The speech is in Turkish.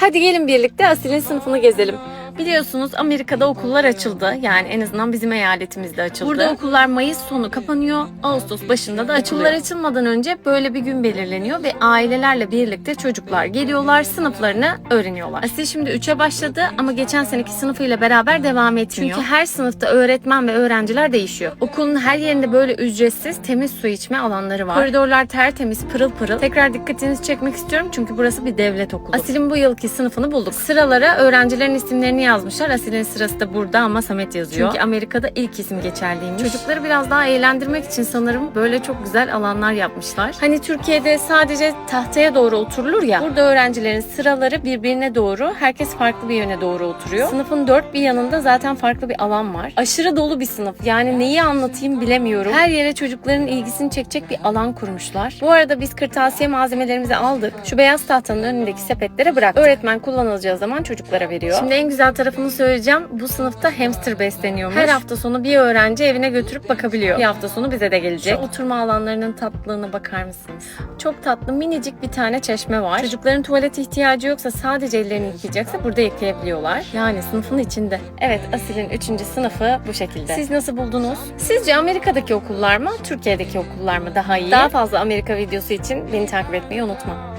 Hadi gelin birlikte Asil'in sınıfını gezelim. Biliyorsunuz Amerika'da okullar açıldı. Yani en azından bizim eyaletimizde açıldı. Burada okullar Mayıs sonu kapanıyor, Ağustos başında da açılıyor. Okullar açılmadan önce böyle bir gün belirleniyor ve ailelerle birlikte çocuklar geliyorlar, sınıflarını öğreniyorlar. Asil şimdi 3'e başladı ama geçen seneki sınıfıyla beraber devam etmiyor. Çünkü her sınıfta öğretmen ve öğrenciler değişiyor. Okulun her yerinde böyle ücretsiz temiz su içme alanları var. Koridorlar tertemiz, pırıl pırıl. Tekrar dikkatinizi çekmek istiyorum çünkü burası bir devlet okulu. Asil'in bu yılki sınıfını bulduk. Sıralara öğrencilerin isimlerini yazmışlar. Asil'in sırası da burada ama Samet yazıyor. Çünkü Amerika'da ilk isim geçerliymiş. Çocukları biraz daha eğlendirmek için sanırım böyle çok güzel alanlar yapmışlar. Hani Türkiye'de sadece tahtaya doğru oturulur ya. Burada öğrencilerin sıraları birbirine doğru, herkes farklı bir yöne doğru oturuyor. Sınıfın dört bir yanında zaten farklı bir alan var. Aşırı dolu bir sınıf. Yani neyi anlatayım bilemiyorum. Her yere çocukların ilgisini çekecek bir alan kurmuşlar. Bu arada biz kırtasiye malzemelerimizi aldık. Şu beyaz tahtanın önündeki sepetlere bırak. Öğretmen kullanılacağı zaman çocuklara veriyor. Şimdi en güzel tarafını söyleyeceğim. Bu sınıfta hamster besleniyormuş. Her hafta sonu bir öğrenci evine götürüp bakabiliyor. Bir hafta sonu bize de gelecek. Şu oturma alanlarının tatlılığına bakar mısınız? Çok tatlı minicik bir tane çeşme var. Çocukların tuvalet ihtiyacı yoksa sadece ellerini yıkayacaksa burada yıkayabiliyorlar. Yani sınıfın içinde. Evet Asil'in 3. sınıfı bu şekilde. Siz nasıl buldunuz? Sizce Amerika'daki okullar mı, Türkiye'deki okullar mı daha iyi? Daha fazla Amerika videosu için beni takip etmeyi unutma.